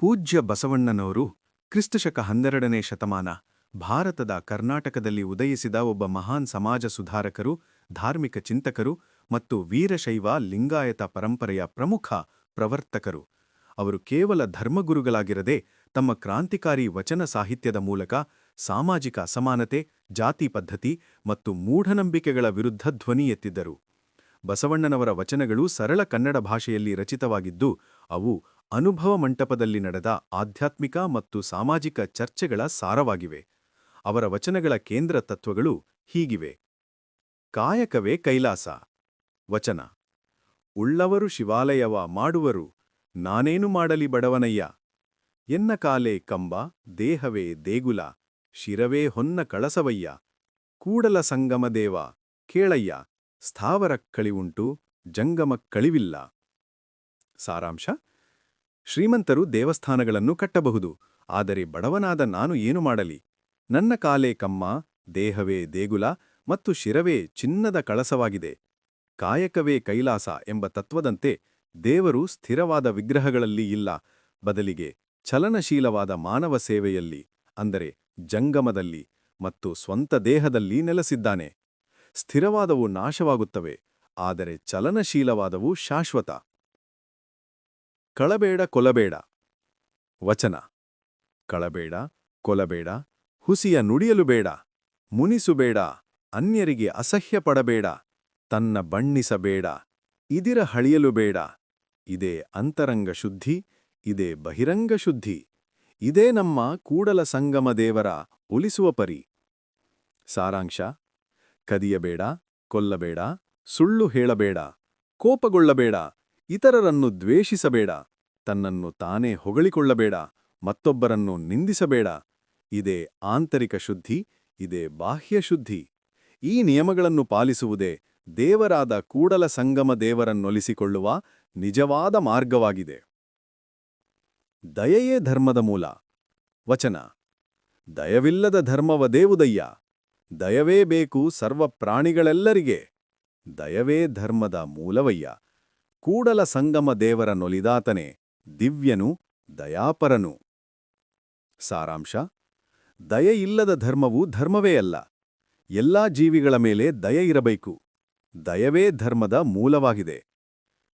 ಪೂಜ್ಯ ಬಸವಣ್ಣನವರು ಕ್ರಿಸ್ತಶಕ ಹನ್ನೆರಡನೇ ಶತಮಾನ ಭಾರತದ ಕರ್ನಾಟಕದಲ್ಲಿ ಉದಯಿಸಿದ ಒಬ್ಬ ಮಹಾನ್ ಸಮಾಜ ಸುಧಾರಕರು, ಧಾರ್ಮಿಕ ಚಿಂತಕರು ಮತ್ತು ವೀರಶೈವ ಲಿಂಗಾಯತ ಪರಂಪರೆಯ ಪ್ರಮುಖ ಪ್ರವರ್ತಕರು. ಅವರು ಕೇವಲ ಧರ್ಮಗುರುಗಳಾಗಿರದೆ ತಮ್ಮ ಕ್ರಾಂತಿಕಾರಿ ವಚನ ಸಾಹಿತ್ಯದ ಮೂಲಕ ಸಾಮಾಜಿಕ ಅಸಮಾನತೆ, ಜಾತಿ ಪದ್ಧತಿ ಮತ್ತು ಮೂಢನಂಬಿಕೆಗಳ ವಿರುದ್ಧ ಧ್ವನಿ ಎತ್ತಿದ್ದರು. ಬಸವಣ್ಣನವರ ವಚನಗಳು ಸರಳ ಕನ್ನಡ ಭಾಷೆಯಲ್ಲಿ ರಚಿತವಾಗಿದ್ದು, ಅವು ಅನುಭವ ಮಂಟಪದಲ್ಲಿ ನಡೆದ ಆಧ್ಯಾತ್ಮಿಕ ಮತ್ತು ಸಾಮಾಜಿಕ ಚರ್ಚೆಗಳ ಸಾರವಾಗಿವೆ. ಅವರ ವಚನಗಳ ಕೇಂದ್ರ ತತ್ವಗಳು ಹೀಗಿವೆ. ಕಾಯಕವೇ ಕೈಲಾಸ. ವಚನ. ಉಳ್ಳವರು ಶಿವಾಲಯವ ಮಾಡುವರು, ನಾನೇನು ಮಾಡಲಿ ಬಡವನಯ್ಯ? ಎನ್ನ ಕಾಲೆ ಕಂಬ, ದೇಹವೇ ದೇಗುಲ, ಶಿರವೇ ಹೊನ್ನ ಕಳಸವಯ್ಯ? ಕೂಡಲ ಸಂಗಮದೇವ ಕೇಳಯ್ಯ, ಸ್ಥಾವರ ಕಳಿವುಂಟು, ಜಂಗಮ ಕಳಿವಿಲ್ಲ. ಸಾರಾಂಶ ಶ್ರೀಮಂತರು ದೇವಸ್ಥಾನಗಳನ್ನು ಕಟ್ಟಬಹುದು. ಆದರೆ ಬಡವನಾದ ನಾನು ಏನು ಮಾಡಲಿ? ನನ್ನ ಕಾಲೇ ಕಮ್ಮ, ದೇಹವೇ ದೇಗುಲ ಮತ್ತು ಶಿರವೇ ಚಿನ್ನದ ಕಳಸವಾಗಿದೆ. ಕಾಯಕವೇ ಕೈಲಾಸ ಎಂಬ ತತ್ವದಂತೆ ದೇವರು ಸ್ಥಿರವಾದ ವಿಗ್ರಹಗಳಲ್ಲಿ ಇಲ್ಲ. ಬದಲಿಗೆ ಚಲನಶೀಲವಾದ ಮಾನವ ಸೇವೆಯಲ್ಲಿ, ಅಂದರೆ ಜಂಗಮದಲ್ಲಿ ಮತ್ತು ಸ್ವಂತ ದೇಹದಲ್ಲಿ ನೆಲೆಸಿದ್ದಾನೆ. ಸ್ಥಿರವಾದವು ನಾಶವಾಗುತ್ತವೆ, ಆದರೆ ಚಲನಶೀಲವಾದವು ಶಾಶ್ವತ. ಕಳಬೇಡ ಕೊಲಬೇಡ. ವಚನ. ಕಳಬೇಡ ಕೊಲಬೇಡ, ಹುಸಿಯ ನುಡಿಯಲು ಬೇಡ, ಮುನಿಸುಬೇಡ, ಅನ್ಯರಿಗೆ ಅಸಹ್ಯ ಪಡಬೇಡ, ತನ್ನ ಬಣ್ಣಿಸಬೇಡ, ಇದಿರ ಹಳಿಯಲು ಬೇಡ. ಇದೇ ಅಂತರಂಗ ಶುದ್ಧಿ, ಇದೇ ಬಹಿರಂಗ ಶುದ್ಧಿ, ಇದೇ ನಮ್ಮ ಕೂಡಲ ಸಂಗಮ ದೇವರ ಉಲಿಸುವ ಪರಿ. ಸಾರಾಂಶ. ಕದಿಯಬೇಡ, ಕೊಲ್ಲಬೇಡ, ಸುಳ್ಳು ಹೇಳಬೇಡ, ಕೋಪಗೊಳ್ಳಬೇಡ ಇತರರನ್ನು ದ್ವೇಷಿಸಬೇಡ, ತನ್ನನ್ನು ತಾನೇ ಹೊಗಳಿಕೊಳ್ಳಬೇಡ, ಮತ್ತೊಬ್ಬರನ್ನು ನಿಂದಿಸಬೇಡ. ಇದೇ ಆಂತರಿಕ ಶುದ್ಧಿ, ಇದೇ ಬಾಹ್ಯ ಶುದ್ಧಿ. ಈ ನಿಯಮಗಳನ್ನು ಪಾಲಿಸುವುದೇ ದೇವರಾದ ಕೂಡಲ ಸಂಗಮ ದೇವರನ್ನೊಲಿಸಿಕೊಳ್ಳುವ ನಿಜವಾದ ಮಾರ್ಗವಾಗಿದೆ. ದಯೆಯೇ ಧರ್ಮದ ಮೂಲ. ವಚನ. ದಯವಿಲ್ಲದ ಧರ್ಮವದೇವುದಯ್ಯ ದಯವೇ ಬೇಕು ಸರ್ವ ಪ್ರಾಣಿಗಳೆಲ್ಲರಿಗೆ. ದಯವೇ ಧರ್ಮದ ಮೂಲವಯ್ಯ. ಕೂಡಲ ಸಂಗಮ ದೇವರ ನೊಲಿದಾತನೇ, ದಿವ್ಯನು, ದಯಾಪರನು. ಸಾರಾಂಶ ದಯೆಯಿಲ್ಲದ ಧರ್ಮವು ಧರ್ಮವೇ ಅಲ್ಲ, ಎಲ್ಲಾ ಜೀವಿಗಳ ಮೇಲೆ ದಯ ಇರಬೇಕು, ದಯವೇ ಧರ್ಮದ ಮೂಲವಾಗಿದೆ.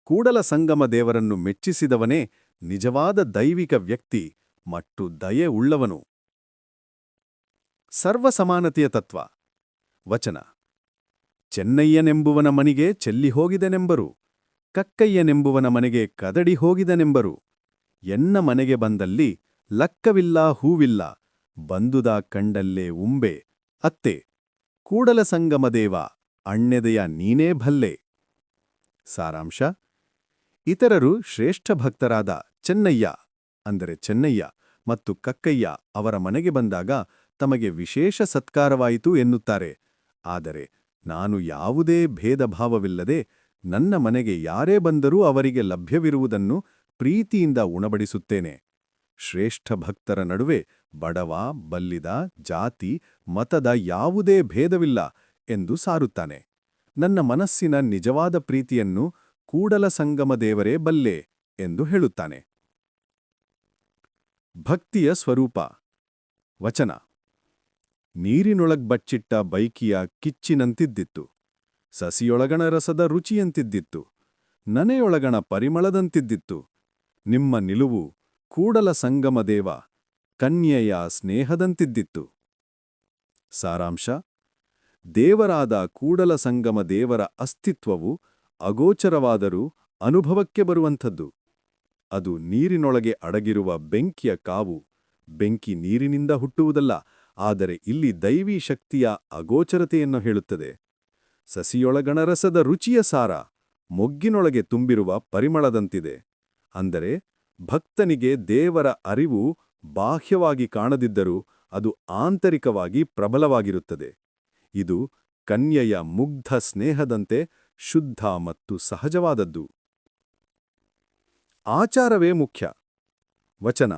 ಕೂಡಲ ಸಂಗಮ ದೇವರನ್ನು ಮೆಚ್ಚಿಸಿದವನೇ ನಿಜವಾದ ದೈವಿಕ ವ್ಯಕ್ತಿ ಮತ್ತು ದಯೆ ಉಳ್ಳವನು. ಸರ್ವಸಮಾನತೆಯ ತತ್ವ. ವಚನ, ಚೆನ್ನಯ್ಯನೆಂಬುವನ ಮನಿಗೆ ಚೆಲ್ಲಿ ಹೋಗಿದನೆಂಬರು ಕಕ್ಕಯ್ಯನೆಂಬುವನ ಮನೆಗೆ ಕದಡಿ ಹೋಗಿದನೆಂಬರು. ಎನ್ನ ಮನೆಗೆ ಬಂದಲ್ಲಿ ಲಕ್ಕವಿಲ್ಲ, ಹೂವಿಲ್ಲ, ಬಂದುದ ಕಂಡಲ್ಲೇ ಉಂಬೆ, ಅತ್ತೆ, ಕೂಡಲ ಸಂಗಮದೇವ ಅಣ್ಣೆದೆಯ ನೀನೇ ಭಲ್ಲೆ. ಸಾರಾಂಶ, ಇತರರು ಶ್ರೇಷ್ಠ ಭಕ್ತರಾದ ಚೆನ್ನಯ್ಯ, ಅಂದರೆ ಚೆನ್ನಯ್ಯ ಮತ್ತು ಕಕ್ಕಯ್ಯ ಅವರ ಮನೆಗೆ ಬಂದಾಗ ತಮಗೆ ವಿಶೇಷ ಸತ್ಕಾರವಾಯಿತು ಎನ್ನುತ್ತಾರೆ. ಆದರೆ ನಾನು ಯಾವುದೇ ಭೇದಭಾವವಿಲ್ಲದೆ ನನ್ನ ಮನೆಗೆ ಯಾರೇ ಬಂದರೂ ಅವರಿಗೆ ಲಭ್ಯವಿರುವುದನ್ನು ಪ್ರೀತಿಯಿಂದ ಉಣಬಡಿಸುತ್ತೇನೆ. ಶ್ರೇಷ್ಠ ಭಕ್ತರ ನಡುವೆ ಬಡವ, ಬಲ್ಲಿದ, ಜಾತಿ, ಮತದ ಯಾವುದೇ ಭೇದವಿಲ್ಲ ಎಂದು ಸಾರುತ್ತಾನೆ. ನನ್ನ ಮನಸ್ಸಿನ ನಿಜವಾದ ಪ್ರೀತಿಯನ್ನು ಕೂಡಲ ಸಂಗಮ ದೇವರೇ ಬಲ್ಲೆ ಎಂದು ಹೇಳುತ್ತಾನೆ. ಭಕ್ತಿಯ ಸ್ವರೂಪ. ವಚನ. ನೀರಿನೊಳಗ್ಬಚ್ಚಿಟ್ಟ ಬೈಕಿಯ ಕಿಚ್ಚಿನಂತಿದ್ದಿತ್ತು. ಸಸಿಯೊಳಗಣ ರಸದ ರುಚಿಯಂತಿದ್ದಿತ್ತು, ನನೆಯೊಳಗಣ ಪರಿಮಳದಂತಿದ್ದಿತ್ತು. ನಿಮ್ಮ ನಿಲುವು ಕೂಡಲ ಸಂಗಮದೇವ, ಕನ್ಯೆಯ ಸ್ನೇಹದಂತಿದ್ದಿತ್ತು. ಸಾರಾಂಶ, ದೇವರಾದ ಕೂಡಲ ಸಂಗಮ ದೇವರ ಅಸ್ತಿತ್ವವು ಅಗೋಚರವಾದರೂ ಅನುಭವಕ್ಕೆ ಬರುವಂಥದ್ದು. ಅದು ನೀರಿನೊಳಗೆ ಅಡಗಿರುವ ಬೆಂಕಿಯ ಕಾವು ಬೆಂಕಿ ನೀರಿನಿಂದ ಹುಟ್ಟುವುದಲ್ಲ, ಆದರೆ ಇಲ್ಲಿ ದೈವೀ ಶಕ್ತಿಯ ಅಗೋಚರತೆಯನ್ನು ಹೇಳುತ್ತದೆ. ಸಸಿಯೊಳಗಣರಸದ ರುಚಿಯ ಸಾರ ಮೊಗ್ಗಿನೊಳಗೆ ತುಂಬಿರುವ ಪರಿಮಳದಂತಿದೆ. ಅಂದರೆ ಭಕ್ತನಿಗೆ ದೇವರ ಅರಿವು ಬಾಹ್ಯವಾಗಿ ಕಾಣದಿದ್ದರೂ ಅದು ಆಂತರಿಕವಾಗಿ ಪ್ರಬಲವಾಗಿರುತ್ತದೆ. ಇದು ಕನ್ಯೆಯ ಮುಗ್ಧ ಸ್ನೇಹದಂತೆ ಶುದ್ಧ ಮತ್ತು ಸಹಜವಾದದ್ದು. ಆಚಾರವೇ ಮುಖ್ಯ. ವಚನ.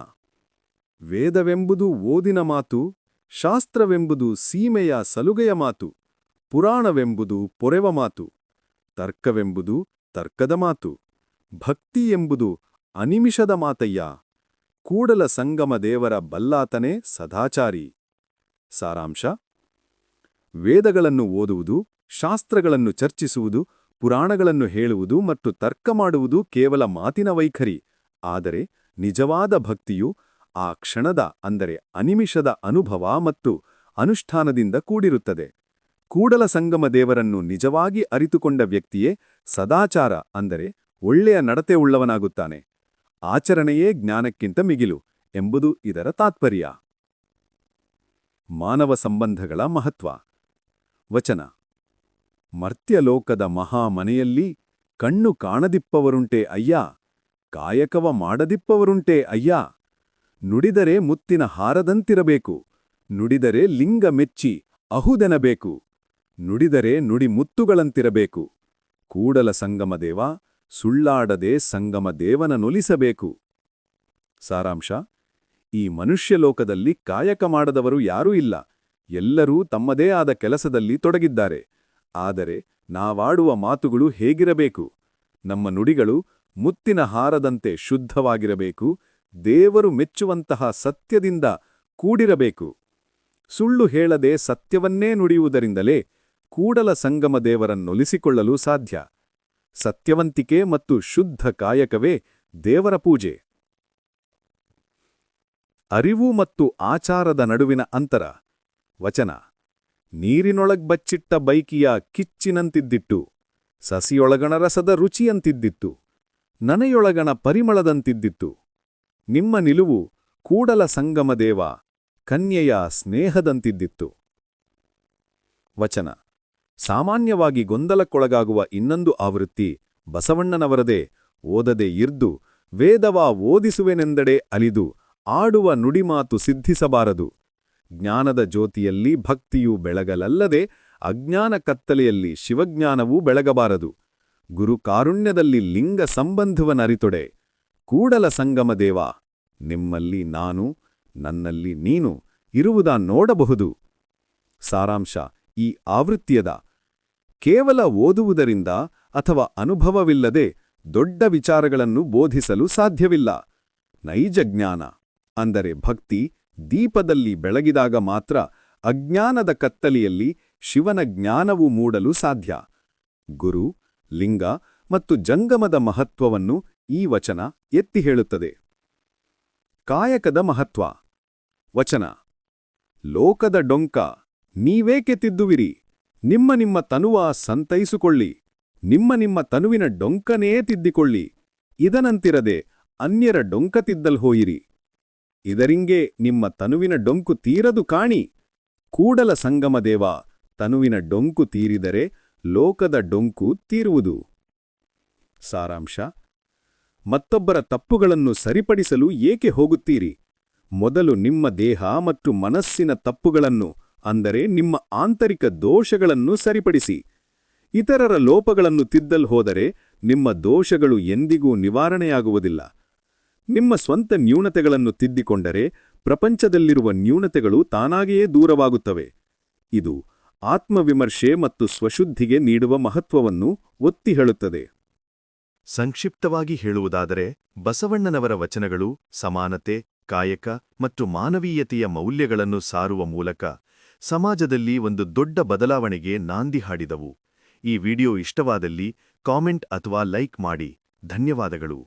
ವೇದವೆಂಬುದು ಓದಿನ ಮಾತು, ಶಾಸ್ತ್ರವೆಂಬುದು ಸೀಮೆಯ ಸಲುಗೆಯ ಮಾತು. ಪುರಾಣವೆಂಬುದು ಪೊರೆವ ಮಾತು, ತರ್ಕವೆಂಬುದು ತರ್ಕದ ಮಾತು, ಭಕ್ತಿ ಎಂಬುದು ಅನಿಮಿಷದ ಮಾತಯ್ಯ, ಕೂಡಲ ಸಂಗಮ ದೇವರ ಬಲ್ಲಾತನೇ ಸದಾಚಾರಿ. ಸಾರಾಂಶ, ವೇದಗಳನ್ನು ಓದುವುದು, ಶಾಸ್ತ್ರಗಳನ್ನು ಚರ್ಚಿಸುವುದು, ಪುರಾಣಗಳನ್ನು ಹೇಳುವುದು ಮತ್ತು ತರ್ಕ ಮಾಡುವುದು ಕೇವಲ ಮಾತಿನ ವೈಖರಿ, ಆದರೆ ನಿಜವಾದ ಭಕ್ತಿಯು ಆ ಕ್ಷಣದ ಅಂದರೆ ಅನಿಮಿಷದ ಅನುಭವ ಮತ್ತು ಅನುಷ್ಠಾನದಿಂದ ಕೂಡಿರುತ್ತದೆ. ಕೂಡಲ ಸಂಗಮ ದೇವರನ್ನು ನಿಜವಾಗಿ ಅರಿತುಕೊಂಡ ವ್ಯಕ್ತಿಯೇ ಸದಾಚಾರ ಅಂದರೆ ಒಳ್ಳೆಯ ನಡತೆ ಉಳ್ಳವನಾಗುತ್ತಾನೆ. ಆಚರಣೆಯೇ ಜ್ಞಾನಕ್ಕಿಂತ ಮಿಗಿಲು ಎಂಬುದು ಇದರ ತಾತ್ಪರ್ಯ. ಮಾನವ ಸಂಬಂಧಗಳ ಮಹತ್ವ. ವಚನ. ಮರ್ತ್ಯಲೋಕದ ಮಹಾಮನೆಯಲ್ಲಿ ಕಣ್ಣು ಕಾಣದಿಪ್ಪವರುಂಟೆ ಅಯ್ಯ, ಕಾಯಕವ ಮಾಡದಿಪ್ಪವರುಂಟೆ ಅಯ್ಯ, ನುಡಿದರೆ ಮುತ್ತಿನ ಹಾರದಂತಿರಬೇಕು, ನುಡಿದರೆ ಲಿಂಗ ಮೆಚ್ಚಿ ಅಹುದೆನಬೇಕು. ನುಡಿದರೆ ನುಡಿ ಮುತ್ತುಗಳಂತಿರಬೇಕು. ಕೂಡಲ ಸಂಗಮದೇವ ಸುಳ್ಳಾಡದೆ ಸಂಗಮ ದೇವನ ನೊಲಿಸಬೇಕು. ಸಾರಾಂಶ, ಈ ಮನುಷ್ಯಲೋಕದಲ್ಲಿ ಕಾಯಕ ಮಾಡದವರು ಯಾರೂ ಇಲ್ಲ. ಎಲ್ಲರೂ ತಮ್ಮದೇ ಆದ ಕೆಲಸದಲ್ಲಿ ತೊಡಗಿದ್ದಾರೆ. ಆದರೆ ನಾವಾಡುವ ಮಾತುಗಳು ಹೇಗಿರಬೇಕು? ನಮ್ಮ ನುಡಿಗಳು ಮುತ್ತಿನ ಹಾರದಂತೆ ಶುದ್ಧವಾಗಿರಬೇಕು. ದೇವರು ಮೆಚ್ಚುವಂತಹ ಸತ್ಯದಿಂದ ಕೂಡಿರಬೇಕು. ಸುಳ್ಳು ಹೇಳದೆ ಸತ್ಯವನ್ನೇ ನುಡಿಯುವುದರಿಂದಲೇ ಕೂಡಲ ಸಂಗಮ ದೇವರನ್ನೊಲಿಸಿಕೊಳ್ಳಲು ಸಾಧ್ಯ. ಸತ್ಯವಂತಿಕೆ ಮತ್ತು ಶುದ್ಧ ಕಾಯಕವೇ ದೇವರ ಪೂಜೆ. ಅರಿವು ಮತ್ತು ಆಚಾರದ ನಡುವಿನ ಅಂತರ. ವಚನ. ನೀರಿನೊಳಗ್ ಬಚ್ಚಿಟ್ಟ ಬೈಕಿಯ ಕಿಚ್ಚಿನಂತಿದ್ದಿಟ್ಟು, ಸಸಿಯೊಳಗಣ ರಸದ ರುಚಿಯಂತಿದ್ದಿತ್ತು, ನನೆಯೊಳಗಣ ಪರಿಮಳದಂತಿದ್ದಿತ್ತು. ನಿಮ್ಮ ನಿಲುವು ಕೂಡಲ ಸಂಗಮದೇವ ಕನ್ಯೆಯ ಸ್ನೇಹದಂತಿದ್ದಿತ್ತು. ವಚನ. ಸಾಮಾನ್ಯವಾಗಿ ಗೊಂದಲಕ್ಕೊಳಗಾಗುವ ಇನ್ನೊಂದು ಆವೃತ್ತಿ ಬಸವಣ್ಣನವರದೇ. ಓದದೆ ಇರ್ದು ವೇದವ ಓದಿಸುವೆನೆಂದಡೆ ಅಲಿದು ಆಡುವ ನುಡಿಮಾತು ಸಿದ್ಧಿಸಬಾರದು. ಜ್ಞಾನದ ಜ್ಯೋತಿಯಲ್ಲಿ ಭಕ್ತಿಯು ಬೆಳಗಲಲ್ಲದೆ ಅಜ್ಞಾನ ಕತ್ತಲೆಯಲ್ಲಿ ಶಿವಜ್ಞಾನವೂ ಬೆಳಗಬಾರದು. ಗುರು ಕಾರುಣ್ಯದಲ್ಲಿ ಲಿಂಗ ಸಂಬಂಧವನರಿತೊಡೆ. ಕೂಡಲ ಸಂಗಮದೇವ ನಿಮ್ಮಲ್ಲಿ ನಾನು, ನನ್ನಲ್ಲಿ ನೀನು ಇರುವುದಾ ನೋಡಬಹುದು. ಸಾರಾಂಶ, ಈ ಆವೃತ್ತಿಯದ ಕೇವಲ ಓದುವುದರಿಂದ ಅಥವಾ ಅನುಭವವಿಲ್ಲದೆ ದೊಡ್ಡ ವಿಚಾರಗಳನ್ನು ಬೋಧಿಸಲು ಸಾಧ್ಯವಿಲ್ಲ. ನೈಜ ಜ್ಞಾನ, ಅಂದರೆ ಭಕ್ತಿ, ದೀಪದಲ್ಲಿ ಬೆಳಗಿದಾಗ ಮಾತ್ರ ಅಜ್ಞಾನದ ಕತ್ತಲೆಯಲ್ಲಿ ಶಿವನ ಜ್ಞಾನವು ಮೂಡಲು ಸಾಧ್ಯ. ಗುರು, ಲಿಂಗ ಮತ್ತು ಜಂಗಮದ ಮಹತ್ವವನ್ನು ಈ ವಚನ ಎತ್ತಿ ಹೇಳುತ್ತದೆ. ಕಾಯಕದ ಮಹತ್ವ. ವಚನ. ಲೋಕದ ಡೊಂಕ, ನೀವೇಕೆ ತಿದ್ದುವಿರಿ? ನಿಮ್ಮ ನಿಮ್ಮ ತನುವ ಸಂತೈಸುಕೊಳ್ಳಿ. ನಿಮ್ಮ ನಿಮ್ಮ ತನುವಿನ ಡೊಂಕನೇ ತಿದ್ದಿಕೊಳ್ಳಿ. ಇದನಂತಿರದೆ ಅನ್ಯರ ಡೊಂಕ ತಿದ್ದಲ್ ಹೋಯಿರಿ. ಇದರಿಂಗೆ ನಿಮ್ಮ ತನುವಿನ ಡೊಂಕು ತೀರದು ಕಾಣಿ. ಕೂಡಲ ಸಂಗಮದೇವ ತನುವಿನ ಡೊಂಕು ತೀರಿದರೆ ಲೋಕದ ಡೊಂಕು ತೀರುವುದು. ಸಾರಾಂಶ. ಮತ್ತೊಬ್ಬರ ತಪ್ಪುಗಳನ್ನು ಸರಿಪಡಿಸಲು ಏಕೆ ಹೋಗುತ್ತೀರಿ? ಮೊದಲು ನಿಮ್ಮ ದೇಹ ಮತ್ತು ಮನಸ್ಸಿನ ತಪ್ಪುಗಳನ್ನು ಅಂದರೆ ನಿಮ್ಮ ಆಂತರಿಕ ದೋಷಗಳನ್ನು ಸರಿಪಡಿಸಿ. ಇತರರ ಲೋಪಗಳನ್ನು ತಿದ್ದಲ್ ಹೋದರೆ ನಿಮ್ಮ ದೋಷಗಳು ಎಂದಿಗೂ ನಿವಾರಣೆಯಾಗುವುದಿಲ್ಲ. ನಿಮ್ಮ ಸ್ವಂತ ನ್ಯೂನತೆಗಳನ್ನು ತಿದ್ದಿಕೊಂಡರೆ ಪ್ರಪಂಚದಲ್ಲಿರುವ ನ್ಯೂನತೆಗಳು ತಾನಾಗಿಯೇ ದೂರವಾಗುತ್ತವೆ. ಇದು ಆತ್ಮವಿಮರ್ಶೆ ಮತ್ತು ಸ್ವಶುದ್ಧಿಗೆ ನೀಡುವ ಮಹತ್ವವನ್ನು ಒತ್ತಿ ಹೇಳುತ್ತದೆ. ಸಂಕ್ಷಿಪ್ತವಾಗಿ ಹೇಳುವುದಾದರೆ, ಬಸವಣ್ಣನವರ ವಚನಗಳು ಸಮಾನತೆ, ಕಾಯಕ ಮತ್ತು ಮಾನವೀಯತೆಯ ಮೌಲ್ಯಗಳನ್ನು ಸಾರುವ ಮೂಲಕ ಸಮಾಜದಲ್ಲಿ ಒಂದು ದೊಡ್ಡ ಬದಲಾವಣೆಗೆ ನಾಂದಿ ಹಾಡಿದವು. ಈ ವಿಡಿಯೋ ಇಷ್ಟವಾದಲ್ಲಿ ಕಾಮೆಂಟ್ ಅಥವಾ ಲೈಕ್ ಮಾಡಿ. ಧನ್ಯವಾದಗಳು.